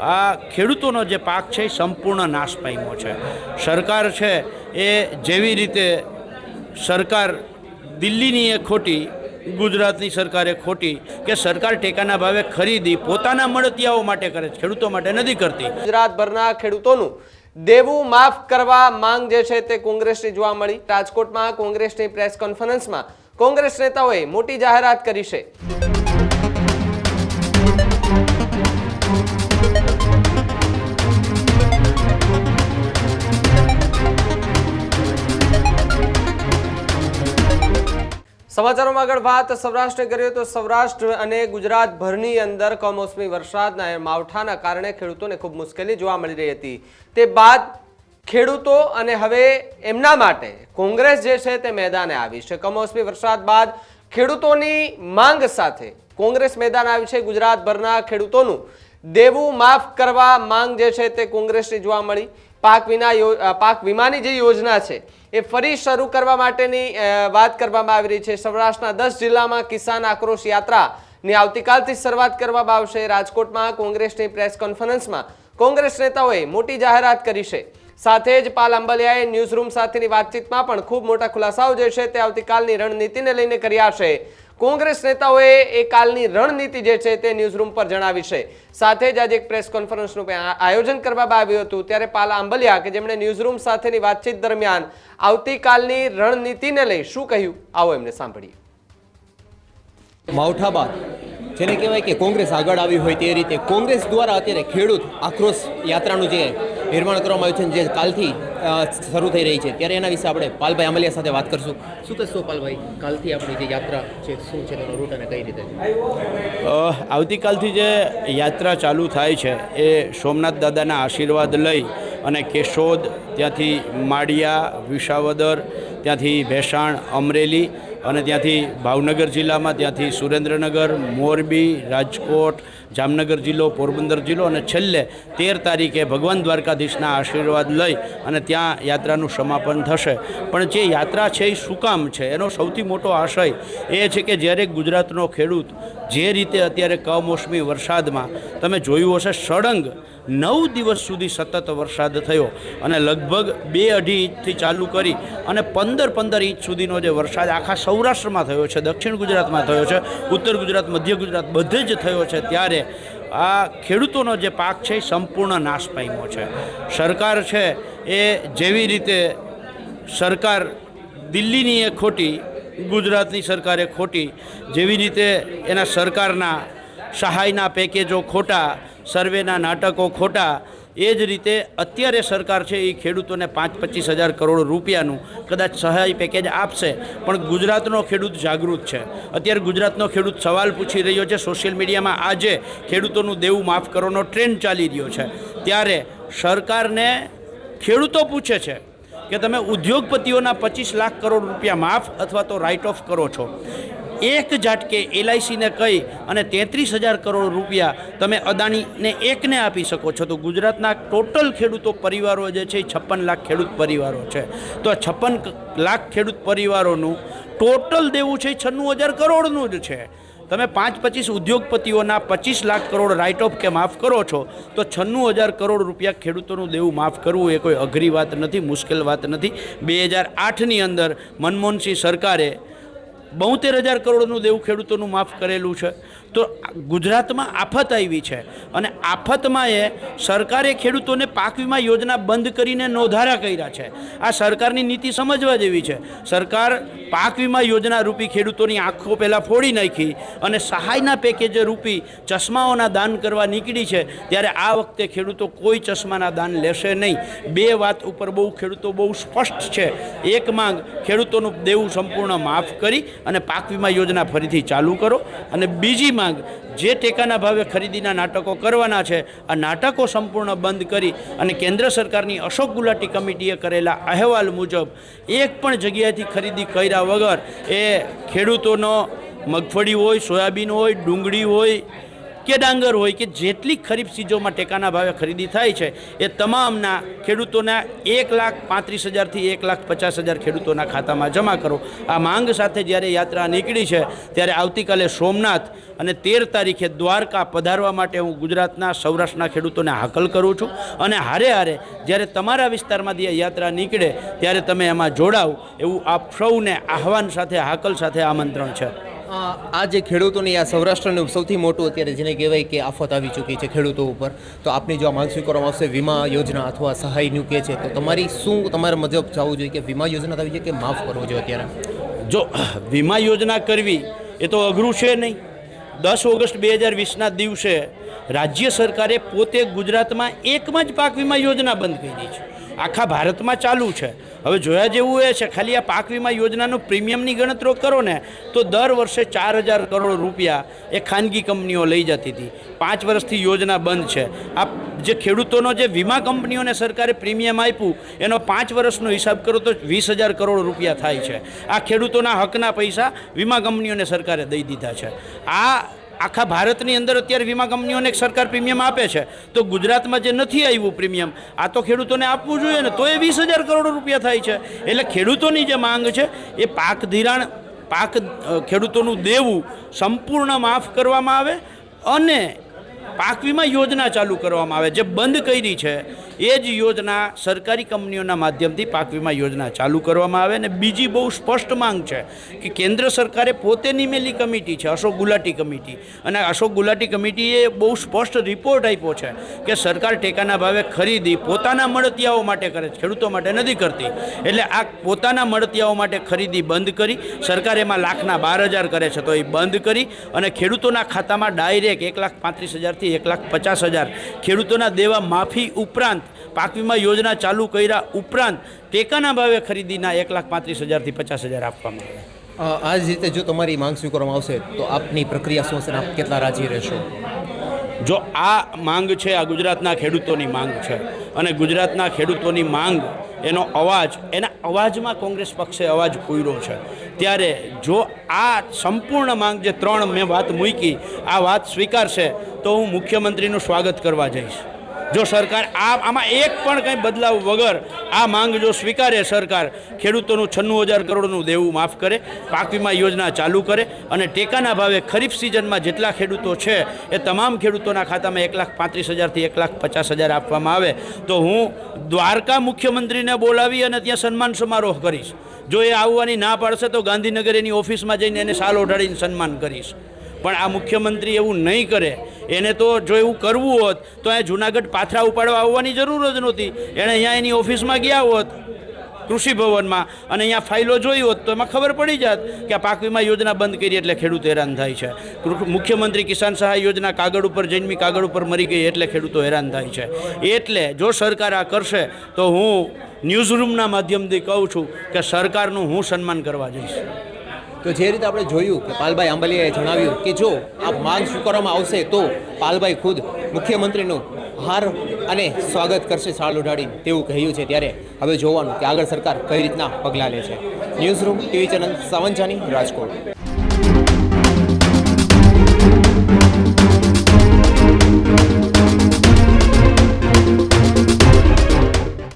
આ ખેડૂતોનો જે પાક છે એ સંપૂર્ણ નાશ પામ્યો છે. સરકાર છે એ જેવી રીતે સરકાર દિલ્હીની એ ખોટી, ગુજરાતની સરકારે ખોટી કે સરકાર ટેકાના ભાવે ખરીદી પોતાના મળતિયાઓ માટે કરે છે, ખેડૂતો માટે નથી કરતી. ગુજરાતભરના ખેડૂતોનું દેવું માફ કરવા માંગ જે છે તે કોંગ્રેસની જોવા મળી. રાજકોટમાં કોંગ્રેસની પ્રેસ કોન્ફરન્સમાં કોંગ્રેસ નેતાઓએ મોટી જાહેરાત કરી છે. સમાચારોમાં આગળ વાત. સૌરાષ્ટ્ર કરીએ તો સૌરાષ્ટ્ર અને ગુજરાતભરની અંદર કમોસમી વરસાદના માવઠાના કારણે ખેડૂતોને ખૂબ મુશ્કેલી જોવા મળી રહી હતી. તે બાદ ખેડૂતો અને હવે એમના માટે કોંગ્રેસ જે છે તે મેદાને આવી છે. કમોસમી વરસાદ બાદ ખેડૂતોની માંગ સાથે કોંગ્રેસ મેદાન આવી છે. ગુજરાતભરના ખેડૂતોનું દેવું માફ કરવા માંગ જે છે તે કોંગ્રેસની જોવા મળી. પાક વિના પાક વીમાની જે યોજના છે, એ ફરી શરૂ કરવા માટેની વાત કરવામાં આવી રહી છે. સૌરાષ્ટ્રના દસ જિલ્લામાં કિસાન આક્રોશ યાત્રાની આવતીકાલથી શરૂઆત કરવામાં આવશે. રાજકોટમાં કોંગ્રેસની પ્રેસ કોન્ફરન્સમાં કોંગ્રેસ નેતાઓએ મોટી જાહેરાત કરી છે. સાથે જ પાલ અંબલિયાએ ન્યૂઝરૂમ સાથેની વાતચીતમાં પણ ખૂબ મોટા ખુલાસાઓ જે છે તે આવતીકાલની રણનીતિને લઈને કર્યા છે. કોંગ્રેસ નેતાઓએ એ કાલની રણનીતિ જે છે તે ન્યૂઝરૂમ પર જણાવી છે. સાથે જ આજે એક પ્રેસ કોન્ફરન્સનું આયોજન કરવામાં આવ્યું હતું. ત્યારે પાલા આંબલિયા કે જેમણે ન્યૂઝરૂમ સાથેની વાતચીત દરમિયાન આવતીકાલની રણનીતિને લઈ શું કહ્યું? આવો એમને સાંભળીએ. માવઠા બાદ જેને કહેવાય કે કોંગ્રેસ આગળ આવી હોય તે રીતે કોંગ્રેસ દ્વારા અત્યારે ખેડૂત આક્રોશ યાત્રાનું જે નિર્માણ કરવામાં આવ્યું છે જે કાલથી શરૂ થઈ રહી છે. ત્યારે એના વિશે આપણે પાલભાઈ અમલિયા સાથે વાત કરશું. શું કહેશો પાલભાઈ? કાલથી આપણી જે યાત્રા છે, શું છે તેનો રૂટ અને કઈ રીતે આવતીકાલથી જે યાત્રા ચાલુ થાય છે, એ સોમનાથ દાદાના આશીર્વાદ લઈ અને કેશોદ, ત્યાંથી માળિયા, વિસાવદર, ત્યાંથી ભેસાણ, અમરેલી અને ત્યાંથી ભાવનગર જિલ્લામાં, ત્યાંથી સુરેન્દ્રનગર, મોરબી, રાજકોટ જામનગર જિલ્લો, પોરબંદર જિલ્લો અને છેલ્લે તેર તારીખે ભગવાન દ્વારકાધીશના આશીર્વાદ લઈ અને ત્યાં યાત્રાનું સમાપન થશે. પણ જે યાત્રા છે એ શું છે? એનો સૌથી મોટો આશય એ છે કે જ્યારે ગુજરાતનો ખેડૂત જે રીતે અત્યારે કમોસમી વરસાદમાં, તમે જોયું હશે, સળંગ નવ દિવસ સુધી સતત વરસાદ થયો અને લગભગ બે અઢી ઇંચથી ચાલુ કરી અને પંદર પંદર ઇંચ સુધીનો જે વરસાદ આખા સૌરાષ્ટ્રમાં થયો છે, દક્ષિણ ગુજરાતમાં થયો છે, ઉત્તર ગુજરાત, મધ્ય ગુજરાત બધે જ થયો છે ત્યારે આ ખેડૂતોનો જે પાક છે એ સંપૂર્ણ નાશ પામ્યો છે. સરકાર છે એ જેવી રીતે સરકાર દિલ્હીની એ ખોટી, ગુજરાતની સરકારે ખોટી, જેવી રીતે એના સરકારના સહાયના પેકેજો ખોટા સર્વેના નાટકો ખોટા, એ જ રીતે અત્યારે સરકાર છે એ ખેડૂતોને પાંચ પચીસ હજાર કરોડ રૂપિયાનું કદાચ સહાય પેકેજ આપશે, પણ ગુજરાતનો ખેડૂત જાગૃત છે. અત્યારે ગુજરાતનો ખેડૂત સવાલ પૂછી રહ્યો છે, સોશિયલ મીડિયામાં આજે ખેડૂતોનું દેવું માફ કરવાનો ટ્રેન્ડ ચાલી રહ્યો છે. ત્યારે સરકારને ખેડૂતો પૂછે છે કે તમે ઉદ્યોગપતિઓના પચીસ લાખ કરોડ રૂપિયા માફ અથવા તો રાઇટ ઓફ કરો છો. એક ઝાટકે એલઆઈસીને કહી અને તેત્રીસ હજાર કરોડ રૂપિયા તમે અદાણીને એકને આપી શકો છો. તો ગુજરાતના ટોટલ ખેડૂતો પરિવારો જે છે એ છપ્પન લાખ ખેડૂત પરિવારો છે. તો આ છપ્પન લાખ ખેડૂત પરિવારોનું ટોટલ દેવું છે છન્નું હજાર કરોડનું જ છે. તમે પાંચ પચીસ ઉદ્યોગપતિઓના પચીસ લાખ કરોડ રાઇટ ઓફ કે માફ કરો છો, તો છન્નું હજાર કરોડ રૂપિયા ખેડૂતોનું દેવું માફ કરવું એ કોઈ અઘરી વાત નથી, મુશ્કેલ વાત નથી. બે હજાર આઠની અંદર મનમોહનસિંહ સરકારે બોતેર હજાર કરોડનું દેવું ખેડૂતોનું માફ કરેલું છે. તો ગુજરાતમાં આફત આવી છે. અને આફતમાં એ સરકારે ખેડૂતોને પાક વીમા યોજના બંધ કરીને નોંધારા કર્યા છે. આ સરકારની નીતિ સમજવા જેવી છે. સરકાર પાક વીમા યોજના રૂપી ખેડૂતોની આંખો પહેલાં ફોડી નાખી અને સહાયના પેકેજ રૂપી ચશ્માઓના દાન કરવા નીકળી છે. ત્યારે આ વખતે ખેડૂતો કોઈ ચશ્માના દાન લેશે નહીં. બે વાત ઉપર બહુ ખેડૂતો બહુ સ્પષ્ટ છે. એક માંગ, ખેડૂતોનું દેવું સંપૂર્ણ માફ કરી અને પાક વીમા યોજના ફરીથી ચાલુ કરો. અને બીજી માંગ જે ટેકાના ભાવે ખરીદીના નાટકો કરવાના છે, આ નાટકો સંપૂર્ણ બંધ કરી અને કેન્દ્ર સરકારની અશોક ગુલાટી કમિટીએ કરેલા અહેવાલ મુજબ એક પણ જગ્યાએથી ખરીદી કર્યા વગર એ ખેડૂતોનો મગફળી હોય, સોયાબીન હોય, ડુંગળી હોય કે ડાંગર હોય કે જેટલી ખરીફ ચીજોમાં ટેકાના ભાવે ખરીદી થાય છે, એ તમામના ખેડૂતોના એક લાખ પાંત્રીસ હજારથી એક લાખ પચાસ હજાર ખેડૂતોના ખાતામાં જમા કરો. આ માંગ સાથે જ્યારે યાત્રા નીકળી છે, ત્યારે આવતીકાલે સોમનાથ અને તેર તારીખે દ્વારકા પધારવા માટે હું ગુજરાતના સૌરાષ્ટ્રના ખેડૂતોને હાકલ કરું છું. અને હારે હારે જ્યારે તમારા વિસ્તારમાંથી યાત્રા નીકળે, ત્યારે તમે એમાં જોડાવ એવું આપ સૌને આહવાન સાથે, હાકલ સાથે આમંત્રણ છે. આ જે ખેડૂતોની આ સૌરાષ્ટ્રનું સૌથી મોટું અત્યારે જેને કહેવાય કે આફત આવી ચૂકી છે ખેડૂતો ઉપર, તો આપની જો આ માંગ સ્વીકારવામાં આવશે વીમા યોજના અથવા સહાયનું કે છે, તો તમારી શું, તમારા મુજબ જવું જોઈએ કે વીમા યોજના થવી જોઈએ કે માફ કરવો જોઈએ અત્યારે? જો, વીમા યોજના કરવી એ તો અઘરું છે નહીં. દસ ઓગસ્ટ બે હજાર વીસના દિવસે રાજ્ય સરકારે પોતે ગુજરાતમાં એકમાં જ પાક વીમા યોજના બંધ કરી દીધી છે. આખા ભારતમાં ચાલુ છે. હવે જોયા જેવું એ છે, ખાલી આ પાક વીમા યોજનાનું પ્રીમિયમની ગણતરો કરો ને, તો દર વર્ષે ચાર હજાર કરોડ રૂપિયા એ ખાનગી કંપનીઓ લઈ જતી હતી. પાંચ વર્ષથી યોજના બંધ છે. આ જે ખેડૂતોનો જે વીમા કંપનીઓને સરકારે પ્રીમિયમ આપ્યું, એનો પાંચ વર્ષનો હિસાબ કરો તો વીસ હજાર કરોડ રૂપિયા થાય છે. આ ખેડૂતોના હકના પૈસા વીમા કંપનીઓને સરકારે દઈ દીધા છે. આ આખા ભારતની અંદર અત્યારે વીમા કંપનીઓને સરકાર પ્રીમિયમ આપે છે. તો ગુજરાતમાં જે નથી આવ્યું પ્રીમિયમ, આ તો ખેડૂતોને આપવું જોઈએ ને, તો એ વીસ હજાર કરોડ રૂપિયા થાય છે. એટલે ખેડૂતોની જે માંગ છે, એ પાક ધિરાણ, પાક ખેડૂતોનું દેવું સંપૂર્ણ માફ કરવામાં આવે અને પાક વીમા યોજના ચાલુ કરવામાં આવે. જે બંધ કરી છે એ જ યોજના સરકારી કંપનીઓના માધ્યમથી પાક વીમા યોજના ચાલુ કરવામાં આવે અને બીજી બહુ સ્પષ્ટ માંગ છે કે કેન્દ્ર સરકારે પોતે નિમેલી કમિટી છે, અશોક ગુલાટી કમિટી. અને અશોક ગુલાટી કમિટીએ બહુ સ્પષ્ટ રિપોર્ટ આપ્યો છે કે સરકાર ટેકાના ભાવે ખરીદી પોતાના મળતિયાઓ માટે કરે છે, ખેડૂતો માટે નથી કરતી. એટલે આ પોતાના મળતિયાઓ માટે ખરીદી બંધ કરી, સરકાર એમાં લાખના બાર હજાર કરે છે તો એ બંધ કરી અને ખેડૂતોના ખાતામાં ડાયરેક્ટ એક લાખ પાંત્રીસ હજારથી એક લાખ પચાસ હજાર ખેડૂતોના દેવા માફી ઉપરાંત પાક વીમા યોજના ચાલુ કર્યા ઉપરાંત ટેકાના ભાવે ખરીદીના એક લાખ પાંત્રીસ હજારથી પચાસ હજાર આપવામાં આવે આ જ રીતે જો તમારી માંગ સ્વીકારવામાં આવશે તો આપની પ્રક્રિયા શું હશે આપ કેટલા રાજી રહેશો? જો આ માંગ છે આ ગુજરાતના ખેડૂતોની માંગ છે અને ગુજરાતના ખેડૂતોની માંગ એનો અવાજ એના અવાજમાં કોંગ્રેસ પક્ષે અવાજ પૂર્યો છે. ત્યારે જો આ સંપૂર્ણ માંગ જે ત્રણ મેં વાત મૂકી આ વાત સ્વીકારશે તો હું મુખ્યમંત્રીનું સ્વાગત કરવા જઈશ. જો સરકાર આ આમાં એક પણ કંઈ બદલાવ વગર આ માંગ જો સ્વીકારે સરકાર, ખેડૂતોનું છન્નું હજાર કરોડનું દેવું માફ કરે, પાક વીમા યોજના ચાલુ કરે અને ટેકાના ભાવે ખરીફ સિઝનમાં જેટલા ખેડૂતો છે, એ તમામ ખેડૂતોના ખાતામાં એક લાખ પાંત્રીસ હજારથી એક લાખ પચાસ હજાર આપવામાં આવે. તો હું દ્વારકા મુખ્યમંત્રીને બોલાવી અને ત્યાં સન્માન સમારોહ કરીશ. જો એ આવવાની ના પાડશે તો ગાંધીનગર એની ઓફિસમાં જઈને એને સાલ ઓઢાડીને સન્માન કરીશ. પણ આ મુખ્યમંત્રી એવું નહીં કરે. એને તો જો એવું કરવું હોત, તો અહીંયા જુનાગઢ પાથરા ઉપાડવા આવવાની જરૂર જ નહોતી. એણે અહીંયા એની ઓફિસમાં ગયા હોત, કૃષિ ભવનમાં, અને અહીંયા ફાઇલો જોઈ હોત, તો એમાં ખબર પડી જાત કે આ પાક વીમા યોજના બંધ કરી એટલે ખેડૂત હેરાન થાય છે. મુખ્યમંત્રી કિસાન સહાય યોજના કાગળ ઉપર જન્મી, કાગળ ઉપર મરી ગઈ એટલે ખેડૂતો હેરાન થાય છે. એટલે જો સરકાર આ કરશે, તો હું ન્યૂઝરૂમના માધ્યમથી કહું છું કે સરકારનું હું સન્માન કરવા જઈશ. તો જે રીતે આપણે જોયું કે પાલભાઈ આંબલિયાએ જણાવ્યું કે જો આ માંગ સ્વીકારવામાં આવશે તો પાલભાઈ ખુદ મુખ્યમંત્રીનું હાર અને સ્વાગત કરશે શાળ ઉડાડીને તેવું કહ્યું છે. ત્યારે હવે જોવાનું કે આગળ સરકાર કઈ રીતના પગલાં લે છે. ન્યૂઝ રૂમ, ટીવી ચેનલ સાવંચાની રાજકોટ.